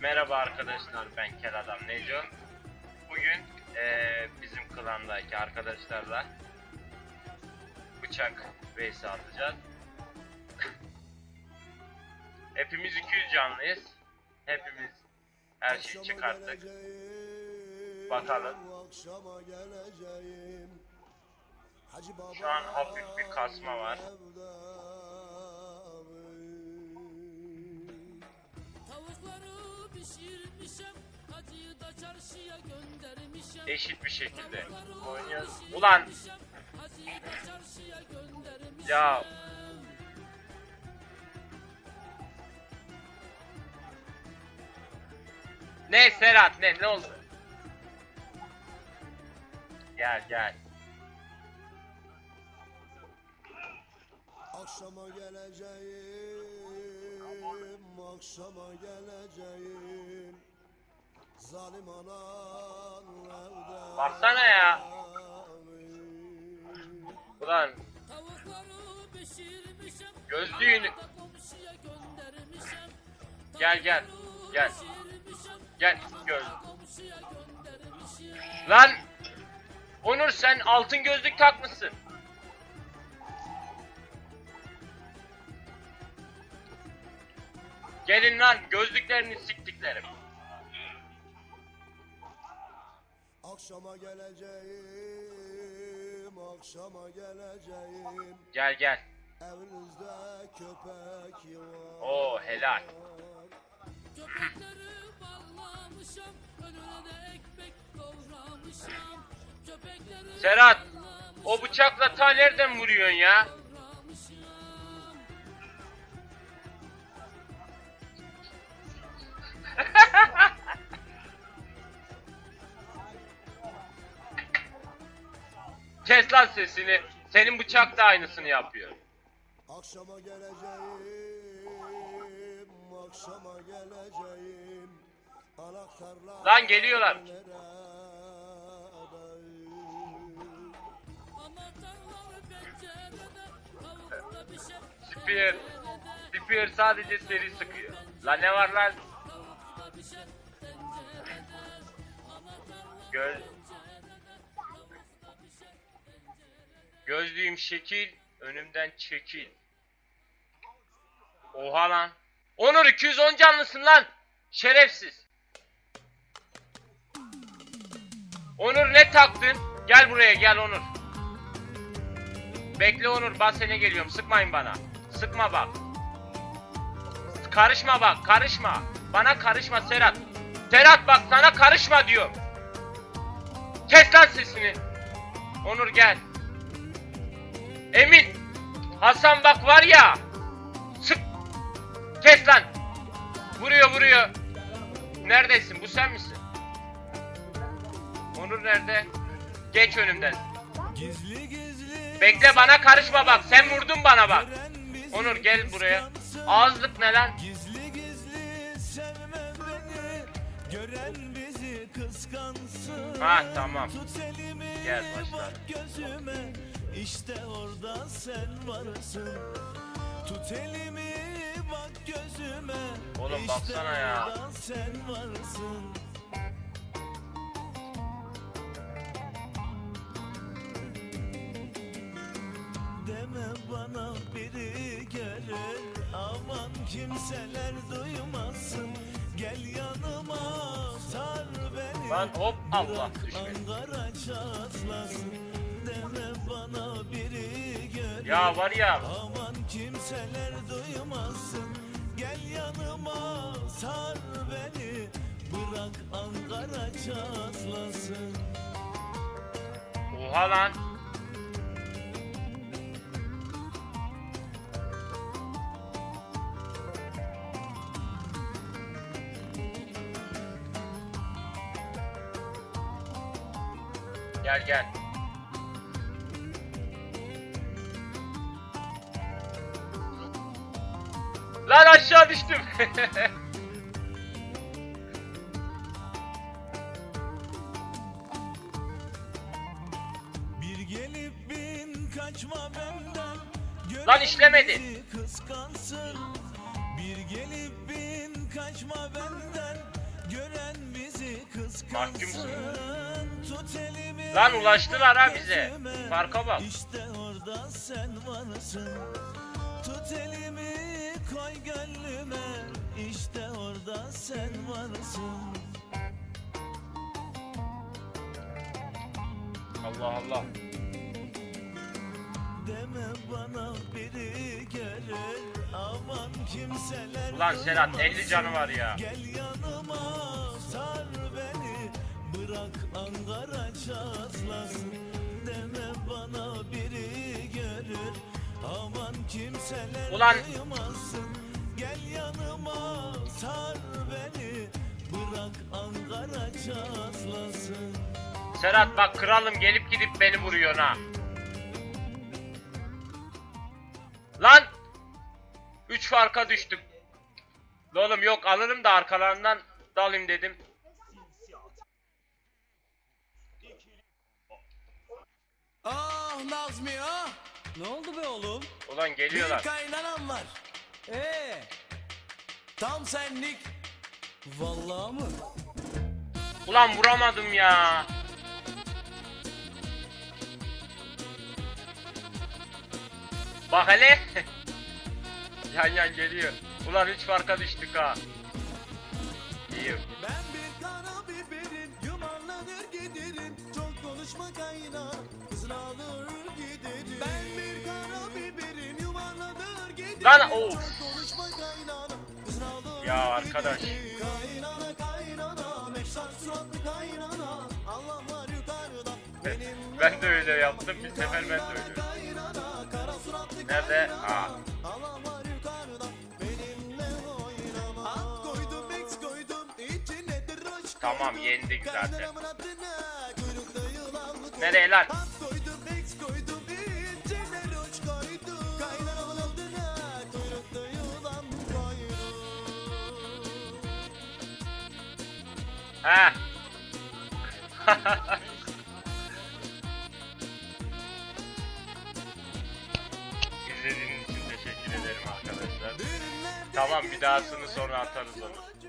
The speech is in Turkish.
Merhaba arkadaşlar ben Kel Adam Neco. Bugün eee, bizim klandaki arkadaşlarla bıçak vs atacağız. Hepimiz 200 canlıyız. Hepimiz her şeyi çıkarttık. Bakalım. Şu an hafif bir kasma var. Tavukları pişirmişem, hacıyı da çarşıya göndermişem. Eşit bir şekilde oynuyoruz. Ulan hacıyı da çarşıya göndermişem. ya Ne Serhat ne ne oldu? Gel gel. Akşama geleceğim, akşama geleceğim. Zalim anan evde. Baksana ya. Ulan gözlüğünü gel gel gel gel göz. Lan Onur sen altın gözlük takmışsın. Gelin lan gözlüklerini siktiklerim. Akşama geleceğim, akşama geleceğim. Gel gel. Evinizde köpek var. Oo helal. Köpekleri bağlamışam, önüne de ekmek doğramışam. Serhat o bıçakla ta nereden vuruyorsun ya? Kes lan sesini. Senin bıçak da aynısını yapıyor. Akşama geleceğim, akşama geleceğim. Anahtarlar Lan geliyorlar. Spear. Spear sadece seri sıkıyor. Lan ne var lan? Göz, gözlüğüm şekil, önümden çekil. Oha lan. Onur 210 canlısın lan. Şerefsiz. Onur ne taktın? Gel buraya gel Onur. Bekle Onur bas sene geliyorum. Sıkmayın bana. Sıkma bak. Karışma bak karışma. Bana karışma Serhat. Serhat bak sana karışma diyorum. Kes lan sesini. Onur gel. Emin. Hasan bak var ya. Sık. Kes lan. Vuruyor vuruyor. Neredesin? Bu sen misin? Onur nerede? Geç önümden. Gizli gizli Bekle bana karışma bak. Sen vurdun bana bak. Onur gel buraya. Ağızlık ne lan? Gizli gizli sevme beni Gören bizi kıskansın Ha tamam. Gel başla. gözüme İşte orada sen varsın Tut elimi bak gözüme Oğlum baksana ya. sen varsın bana biri gelir. Aman kimseler duymasın. Gel yanıma sar beni. Lan hop Allah. Ankara çatlasın. Deme bana biri gelir. Ya var ya. Aman kimseler duymasın. Gel yanıma sar beni. Bırak Ankara çatlasın. Oha lan. Gel gel. Lan aşağı düştüm. kaçma benden Lan işlemedi. kıskansın Bir gelip bin kaçma benden Gören bizi Mahkumsun. kıskansın Tut elimi Lan ulaştılar ha bize. Farka bak. İşte orada sen varsın Tut elimi koy gönlüme İşte orada sen varsın Allah Allah. Deme bana biri gelir Aman kimseler Ulan Serhat 50 canı var ya. Gel yanıma sar beni Bırak Ankara çatlasın. Deme bana biri görür. Aman kimseler Ulan- duymasın. Gel yanıma sar beni. Bırak Ankara çatlasın. Serhat bak kralım gelip gidip beni vuruyor ha. Lan! 3 farka düştük. La Oğlum yok alırım da arkalarından dalayım dedim. Ah Nazmi ah! Ne oldu be oğlum? Ulan Bir geliyorlar. kaynanam var. Ee, Tam senlik. vallahi mı? Ulan vuramadım ya. Bak hele. yan yan geliyor. Ulan 3 farka düştük ha. İyi. Ben bir kara biberim, yuvarlanır giderim. Çok konuşma kaynar, kızını alır giderim. Ben bir kara biberim, yuvarlanır giderim. Lan, of. Çok konuşma kaynar, kızını alır Ya arkadaş. Kaynana kaynana, meşter suratlı kaynana. Allah var yukarıda. Benim Ben de öyle yaptım. Bir sefer ben de öyle. kaynana, kara suratlı Nerede? Aa. Kaynanamın adına kuyrukta yılan koydum. Ha. İzlediğiniz için teşekkür ederim arkadaşlar. Tamam bir dahasını sonra atarız onu.